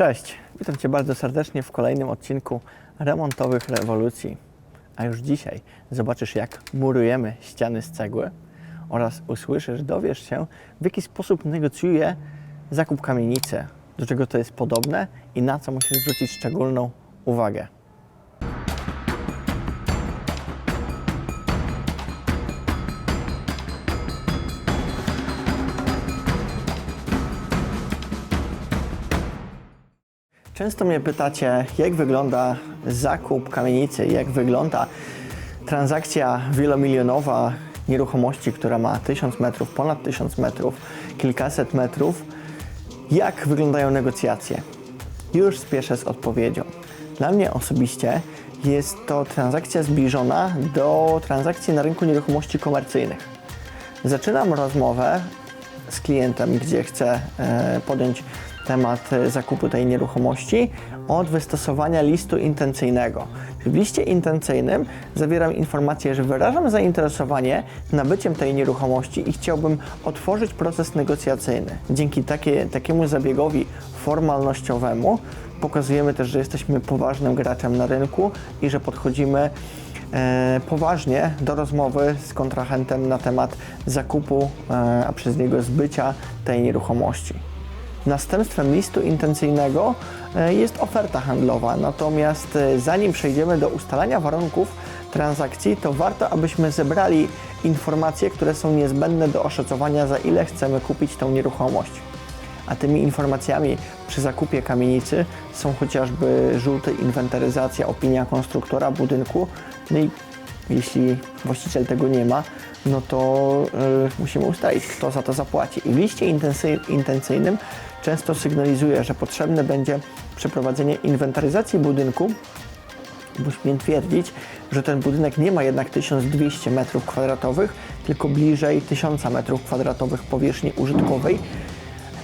Cześć, witam Cię bardzo serdecznie w kolejnym odcinku remontowych rewolucji. A już dzisiaj zobaczysz, jak murujemy ściany z cegły oraz usłyszysz, dowiesz się, w jaki sposób negocjuje zakup kamienicy, do czego to jest podobne i na co musisz zwrócić szczególną uwagę. Często mnie pytacie, jak wygląda zakup kamienicy, jak wygląda transakcja wielomilionowa nieruchomości, która ma 1000 metrów, ponad 1000 metrów, kilkaset metrów. Jak wyglądają negocjacje? Już spieszę z odpowiedzią. Dla mnie osobiście jest to transakcja zbliżona do transakcji na rynku nieruchomości komercyjnych. Zaczynam rozmowę z klientem, gdzie chcę e, podjąć temat e, zakupu tej nieruchomości od wystosowania listu intencyjnego. W liście intencyjnym zawieram informację, że wyrażam zainteresowanie nabyciem tej nieruchomości i chciałbym otworzyć proces negocjacyjny. Dzięki takie, takiemu zabiegowi formalnościowemu pokazujemy też, że jesteśmy poważnym graczem na rynku i że podchodzimy e, poważnie do rozmowy z kontrahentem na temat zakupu, e, a przez niego zbycia tej nieruchomości. Następstwem listu intencyjnego e, jest oferta handlowa, natomiast e, zanim przejdziemy do ustalania warunków transakcji, to warto, abyśmy zebrali informacje, które są niezbędne do oszacowania, za ile chcemy kupić tą nieruchomość. A tymi informacjami przy zakupie kamienicy są chociażby żółty inwentaryzacja, opinia konstruktora budynku, no i jeśli właściciel tego nie ma, no to y, musimy ustalić, kto za to zapłaci. I w liście intencyjnym często sygnalizuje, że potrzebne będzie przeprowadzenie inwentaryzacji budynku, śmiem twierdzić, że ten budynek nie ma jednak 1200 m2, tylko bliżej 1000 m2 powierzchni użytkowej,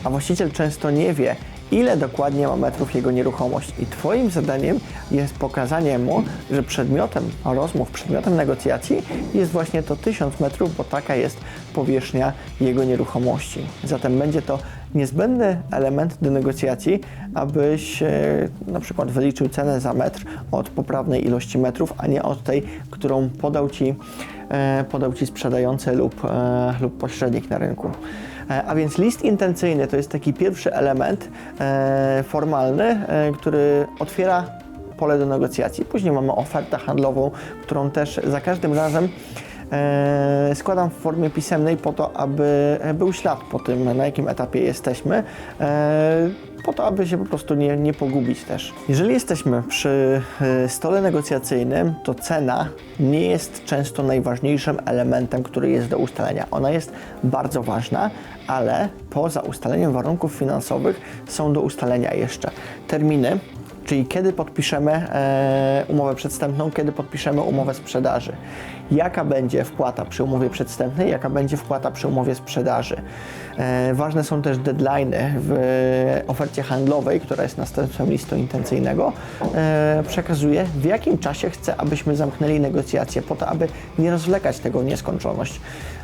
a właściciel często nie wie, ile dokładnie ma metrów jego nieruchomość. I Twoim zadaniem jest pokazanie mu, że przedmiotem rozmów, przedmiotem negocjacji jest właśnie to 1000 metrów, bo taka jest powierzchnia jego nieruchomości. Zatem będzie to niezbędny element do negocjacji, abyś e, na przykład wyliczył cenę za metr od poprawnej ilości metrów, a nie od tej, którą podał Ci, e, podał ci sprzedający lub, e, lub pośrednik na rynku. E, A więc list intencyjny to jest taki pierwszy element e, formalny, e, który otwiera pole do negocjacji. Później mamy ofertę handlową, którą też za każdym razem składam w formie pisemnej po to, aby był ślad po tym, na jakim etapie jesteśmy. Po to, aby się po prostu nie, nie pogubić też. Jeżeli jesteśmy przy e, stole negocjacyjnym, to cena nie jest często najważniejszym elementem, który jest do ustalenia. Ona jest bardzo ważna, ale poza ustaleniem warunków finansowych są do ustalenia jeszcze terminy, czyli kiedy podpiszemy e, umowę przedstępną, kiedy podpiszemy umowę sprzedaży. Jaka będzie wpłata przy umowie przedstępnej, jaka będzie wpłata przy umowie sprzedaży. E, ważne są też deadlines w ofercie handlowej, która jest następstwem listu intencyjnego. E, przekazuje, w jakim czasie chce, abyśmy zamknęli negocjacje, po to, aby nie rozwlekać tego nieskończoność.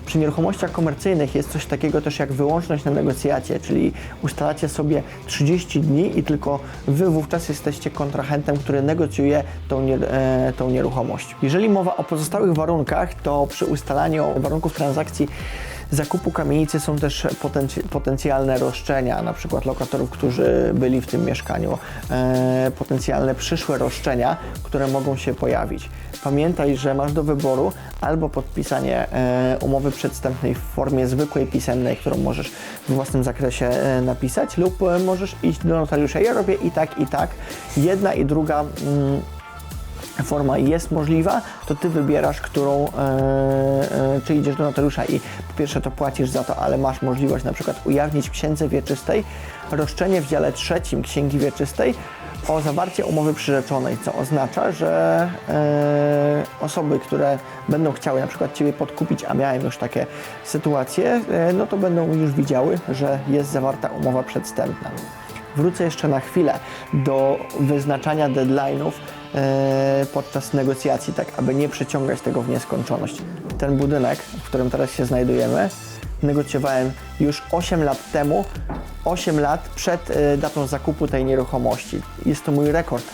Przy nieruchomościach komercyjnych jest coś takiego też jak wyłączność na negocjacje, czyli ustalacie sobie 30 dni i tylko wy wówczas jesteście kontrahentem, który negocjuje tą, e, tą nieruchomość. Jeżeli mowa o pozostałych warunkach, to przy ustalaniu warunków transakcji zakupu kamienicy są też potenc- potencjalne roszczenia, na przykład lokatorów, którzy byli w tym mieszkaniu, e, potencjalne przyszłe roszczenia, które mogą się pojawić. Pamiętaj, że masz do wyboru albo podpisanie e, umowy przedstępnej w formie zwykłej pisemnej, którą możesz w własnym zakresie e, napisać, lub możesz iść do notariusza. Ja robię i tak, i tak. Jedna i druga. Mm, forma jest możliwa, to ty wybierasz, którą, e, e, czy idziesz do notariusza i po pierwsze to płacisz za to, ale masz możliwość na przykład ujawnić księdze wieczystej roszczenie w dziale trzecim księgi wieczystej o zawarcie umowy przyrzeczonej, co oznacza, że e, osoby, które będą chciały na przykład Ciebie podkupić, a miałem już takie sytuacje, e, no to będą już widziały, że jest zawarta umowa przedstępna. Wrócę jeszcze na chwilę do wyznaczania deadline'ów e, podczas negocjacji, tak aby nie przeciągać tego w nieskończoność. Ten budynek, w którym teraz się znajdujemy, negocjowałem już 8 lat temu, 8 lat przed e, datą zakupu tej nieruchomości. Jest to mój rekord.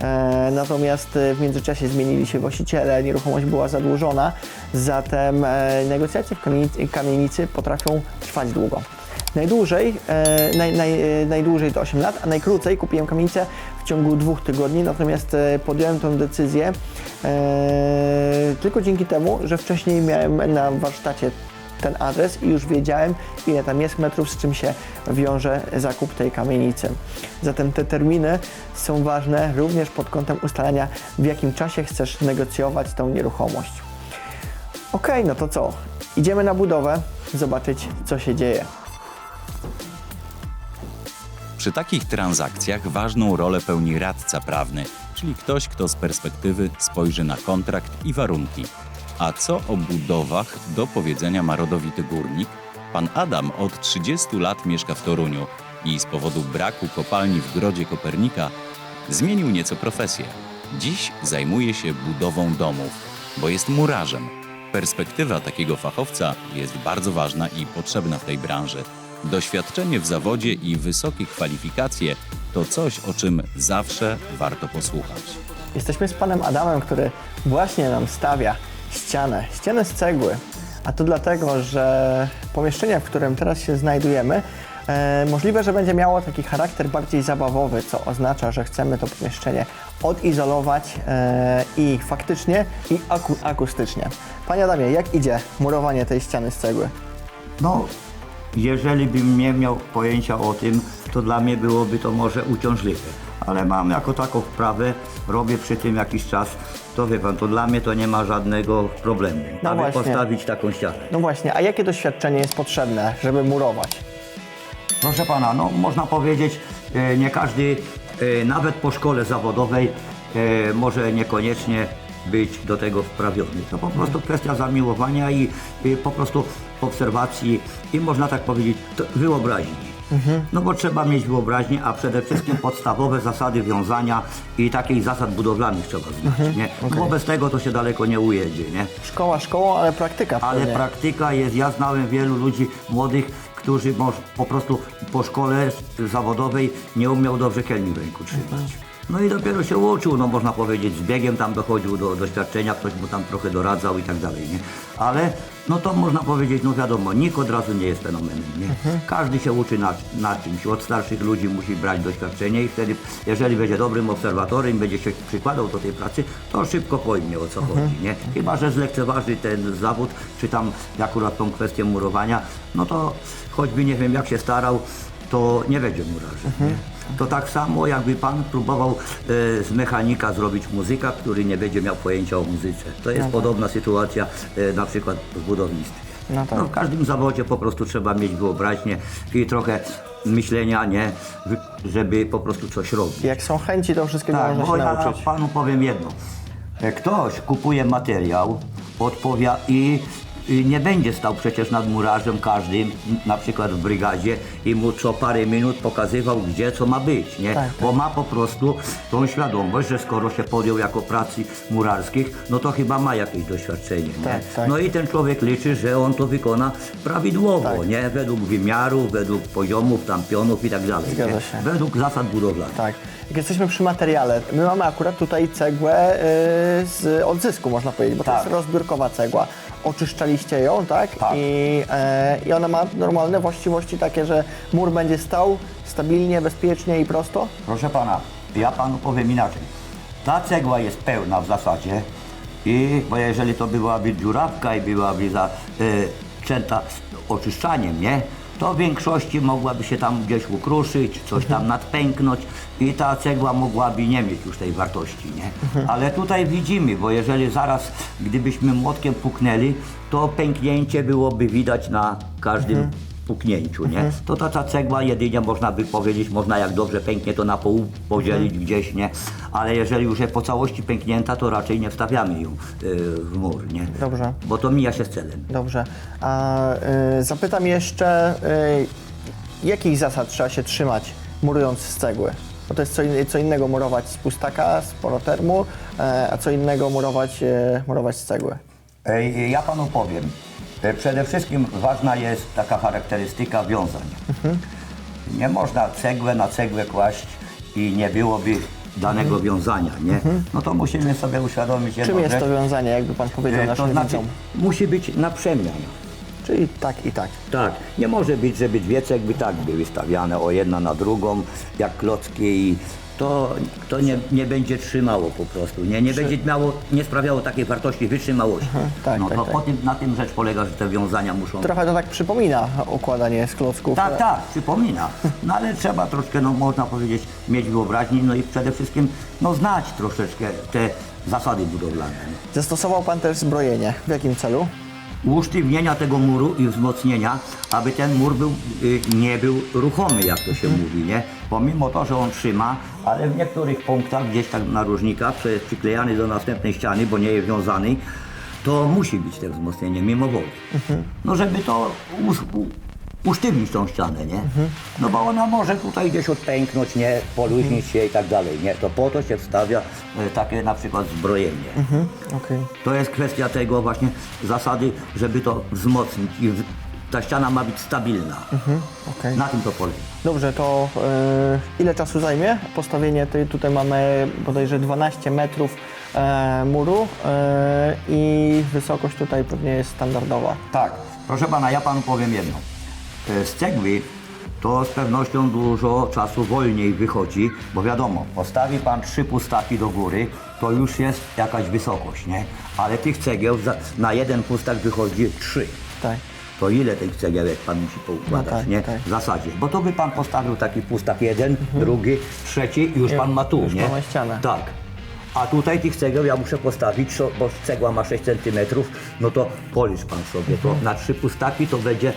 E, Natomiast w międzyczasie zmienili się właściciele, nieruchomość była zadłużona, zatem negocjacje w kamienicy potrafią trwać długo. Najdłużej, e, naj, naj, e, najdłużej to 8 lat, a najkrócej kupiłem kamienicę w ciągu dwóch tygodni, natomiast e, podjąłem tę decyzję e, tylko dzięki temu, że wcześniej miałem na warsztacie ten adres i już wiedziałem, ile tam jest metrów, z czym się wiąże zakup tej kamienicy. Zatem te terminy są ważne również pod kątem ustalania, w jakim czasie chcesz negocjować tą nieruchomość. Ok, no to co? Idziemy na budowę, zobaczyć, co się dzieje. Przy takich transakcjach ważną rolę pełni radca prawny, czyli ktoś, kto z perspektywy spojrzy na kontrakt i warunki. A co o budowach do powiedzenia ma rodowity górnik? Pan Adam od 30 lat mieszka w Toruniu i z powodu braku kopalni w Grodzie Kopernika zmienił nieco profesję. Dziś zajmuje się budową domów, bo jest murarzem. Perspektywa takiego fachowca jest bardzo ważna i potrzebna w tej branży. Doświadczenie w zawodzie i wysokie kwalifikacje to coś, o czym zawsze warto posłuchać. Jesteśmy z panem Adamem, który właśnie nam stawia ścianę, ścianę z cegły. A to dlatego, że pomieszczenie, w którym teraz się znajdujemy, e, możliwe, że będzie miało taki charakter bardziej zabawowy, co oznacza, że chcemy to pomieszczenie odizolować e, i faktycznie, i aku- akustycznie. Panie Adamie, jak idzie murowanie tej ściany z cegły? No, jeżeli bym nie miał pojęcia o tym, to dla mnie byłoby to może uciążliwe. Ale mam jako taką wprawę, robię przy tym jakiś czas, to wie pan, to dla mnie to nie ma żadnego problemu, No aby właśnie. postawić taką ścianę. No właśnie, a jakie doświadczenie jest potrzebne, żeby murować? Proszę pana, no można powiedzieć, e, nie każdy, e, nawet po szkole zawodowej, e, może niekoniecznie być do tego wprawiony. To po prostu kwestia zamiłowania i, i po prostu obserwacji i można tak powiedzieć wyobraźni. No bo trzeba mieć wyobraźnię, a przede wszystkim podstawowe zasady wiązania i takich zasad budowlanych trzeba znać, nie? Bo bez tego to się daleko nie ujedzie, nie? Szkoła szkołą, ale praktyka Ale pewnie. praktyka jest, ja znałem wielu ludzi młodych, którzy po prostu po szkole zawodowej nie umiał dobrze kelni w ręku trzymać. No i dopiero się uczył, no można powiedzieć, z biegiem tam dochodził do doświadczenia, ktoś mu tam trochę doradzał i tak dalej, nie? Ale no to można powiedzieć, no wiadomo, nikt od razu nie jest fenomenem, nie? Każdy się uczy na, na czymś, od starszych ludzi musi brać doświadczenie i wtedy, jeżeli będzie dobrym obserwatorem, będzie się przykładał do tej pracy, to szybko pojmie o co chodzi, nie? Chyba, że zlekceważy ten zawód, czy tam akurat tą kwestię murowania, no to choćby nie wiem jak się starał, to nie będzie murarzem, nie? To tak samo jakby pan próbował e, z mechanika zrobić muzyka, który nie będzie miał pojęcia o muzyce. To jest podobna sytuacja e, na przykład w budownictwie. No tak. w każdym zawodzie po prostu trzeba mieć wyobraźnię i trochę myślenia, nie, żeby po prostu coś robić. Jak są chęci, to wszystkiego Tak, można bo się ja nauczyć. panu powiem jedno. E, Ktoś kupuje materiał, odpowia i i nie będzie stał przecież nad murarzem każdym, na przykład w brygadzie i mu co parę minut pokazywał, gdzie co ma być, nie? Tak, Bo ma po prostu tą świadomość, że skoro się podjął jako pracy murarskich, no to chyba ma jakieś doświadczenie, nie? Tak, tak. No i ten człowiek liczy, że on to wykona prawidłowo, Tak. nie? Według wymiarów, według poziomów, tam pionów i tak dalej, Zgadza nie? się. Według zasad budowlanych. Tak. Jak jesteśmy przy materiale, my mamy akurat tutaj cegłę y, z odzysku, można powiedzieć, bo to Tak. jest rozbiórkowa cegła. Oczyszczaliście ją, tak? Tak. I, e, I ona ma normalne właściwości takie, że mur będzie stał stabilnie, bezpiecznie i prosto? Proszę pana, ja panu powiem inaczej. Ta cegła jest pełna w zasadzie i bo jeżeli to byłaby dziurawka i byłaby zaczęta oczyszczaniem, nie? To w większości mogłaby się tam gdzieś ukruszyć, coś tam nadpęknąć i ta cegła mogłaby nie mieć już tej wartości, nie? Ale tutaj widzimy, bo jeżeli zaraz, gdybyśmy młotkiem puknęli, to pęknięcie byłoby widać na każdym puknięciu, nie? To ta, ta cegła jedynie można by powiedzieć, można jak dobrze pęknie to na pół podzielić gdzieś, nie? Ale jeżeli już jest po całości pęknięta, to raczej nie wstawiamy ją y, w mur, nie? Dobrze. Bo to mija się z celem. Dobrze. A y, zapytam jeszcze, y, jakich zasad trzeba się trzymać, murując z cegły? Bo to jest co, in, co innego murować z pustaka, z porotermu, e, a co innego murować, e, murować z cegły. Ej, ja panu powiem, Przede wszystkim ważna jest taka charakterystyka wiązań. Nie można cegłę na cegłę kłaść i nie byłoby danego wiązania, nie? No to musimy sobie uświadomić jedną Czym jest rzecz. to wiązanie, jakby pan powiedział E, naszym To znaczy, widzom? musi być na przemian. Czyli tak i tak. Tak, nie może być, żeby dwie cegły tak były stawiane, o jedna na drugą, jak klocki i to, to nie, nie będzie trzymało po prostu, nie, nie będzie miało, nie sprawiało takiej wartości wytrzymałości. tak, no tak, to tak. po tym, na tym rzecz polega, że te wiązania muszą... Trochę to tak przypomina układanie z klocków. Tak, tak, przypomina. No ale trzeba troszkę, no można powiedzieć, mieć wyobraźni, no i przede wszystkim, no znać troszeczkę te zasady budowlane. Zastosował pan też zbrojenie. W jakim celu? Usztywnienia tego muru i wzmocnienia, aby ten mur był, y, nie był ruchomy, jak to się mówi, nie? Pomimo to, że on trzyma, ale w niektórych punktach, gdzieś tak na różnikach, że jest przyklejany do następnej ściany, bo nie jest wiązany, to musi być te wzmocnienie mimo woli. No żeby to usztywnić tą ścianę, nie? No bo ona może tutaj gdzieś odpęknąć, nie? Poluźnić się i tak dalej, nie? To po to się wstawia e, takie na przykład zbrojenie. Okej. To jest kwestia tego właśnie zasady, żeby to wzmocnić i w- ta ściana ma być stabilna. okej. Na tym to polega. Dobrze, to e, ile czasu zajmie postawienie tej? Tutaj mamy bodajże 12 metrów e, muru e, i wysokość tutaj pewnie jest standardowa. Tak, proszę pana, ja panu powiem jedno. E, Z cegły to z pewnością dużo czasu wolniej wychodzi, bo wiadomo, postawi pan trzy pustaki do góry, to już jest jakaś wysokość, nie? Ale tych cegieł za, na jeden pustak wychodzi trzy. Tak. To ile tych cegiełek pan musi poukładać, No tak, nie? tak. W zasadzie. Bo to by pan postawił taki pustak jeden, drugi, trzeci i już pan ma tu, już nie? pan ma ścianę. Tak. A tutaj tych cegieł ja muszę postawić, co- bo cegła ma 6 cm, no to policz pan sobie, to na trzy pustaki to będzie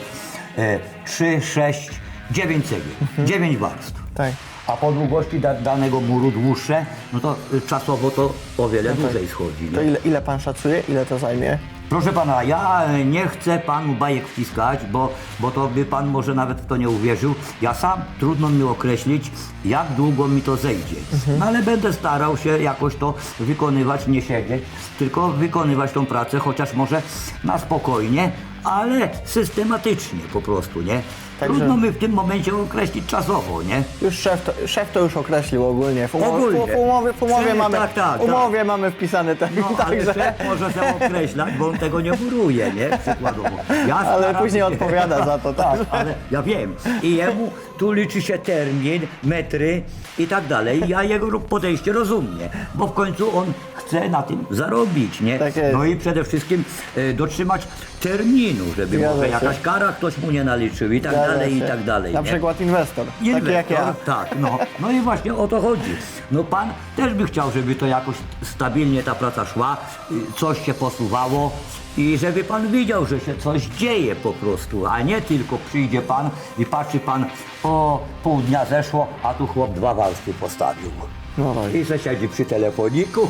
3, 6, 9 cegieł, 9 warstw. Tak. A po długości da, danego muru dłuższe, no to y, czasowo to o wiele dłużej schodzi. To ile, ile pan szacuje? Ile to zajmie? Proszę pana, ja e, nie chcę panu bajek wciskać, bo, bo to by pan może nawet w to nie uwierzył. Ja sam trudno mi określić, jak długo mi to zejdzie. No ale będę starał się jakoś to wykonywać, nie siedzieć, tylko wykonywać tą pracę, chociaż może na spokojnie, ale systematycznie po prostu, nie? Także- Trudno mi w tym momencie określić czasowo, nie? Już szef to, szef to już określił ogólnie. W umowie, Ogólnie. W, w umowie, w umowie, Szef, mamy, tak, tak, umowie mamy wpisane ten. No, ale także, szef może się określać, bo on tego nie muruje, nie? Przykładowo. Ja ale staram później się- odpowiada za to, tak. ale ja wiem. I jemu tu liczy się termin, metry i tak dalej. Ja jego podejście rozumiem, bo w końcu on chce na tym zarobić, nie? Tak jest. No i przede wszystkim e, dotrzymać terminu, żeby Zgadza może się. jakaś kara ktoś mu nie naliczył i tak Zgadza dalej, i tak dalej. Na nie? przykład inwestor, taki jak Inwestor, ja. Tak, no. no i właśnie o to chodzi. No pan też by chciał, żeby to jakoś stabilnie ta praca szła, y, coś się posuwało i żeby pan widział, że się coś dzieje po prostu, a nie tylko przyjdzie pan i patrzy pan, o pół dnia zeszło, a tu chłop dwa warstwy postawił. No tak. I se siedzi przy telefoniku.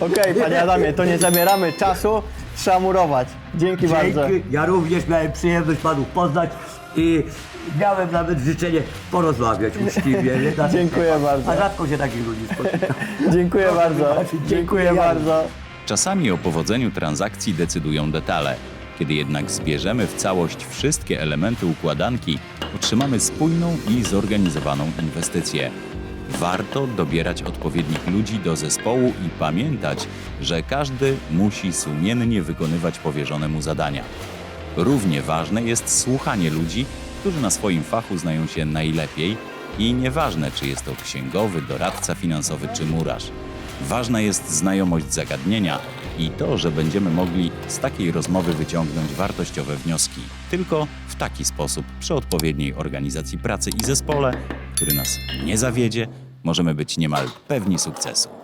Okej, panie Adamie, to nie zabieramy czasu, trzeba murować. Dzięki, bardzo. Ja również miałem przyjemność panów poznać i miałem nawet życzenie porozmawiać uczciwie. nie? Dlatego- Dziękuję bardzo. A rzadko się takich ludzi spotyka. Dziękuję bardzo. wybaczyć. Dziękuję Dziękuję bardzo. Czasami o powodzeniu transakcji decydują detale. Kiedy jednak zbierzemy w całość wszystkie elementy układanki, otrzymamy spójną i zorganizowaną inwestycję. Warto dobierać odpowiednich ludzi do zespołu i pamiętać, że każdy musi sumiennie wykonywać powierzone mu zadania. Równie ważne jest słuchanie ludzi, którzy na swoim fachu znają się najlepiej i nieważne, czy jest to księgowy, doradca finansowy czy murarz. Ważna jest znajomość zagadnienia i to, że będziemy mogli z takiej rozmowy wyciągnąć wartościowe wnioski. Tylko w taki sposób, przy odpowiedniej organizacji pracy i zespole, który nas nie zawiedzie, możemy być niemal pewni sukcesu.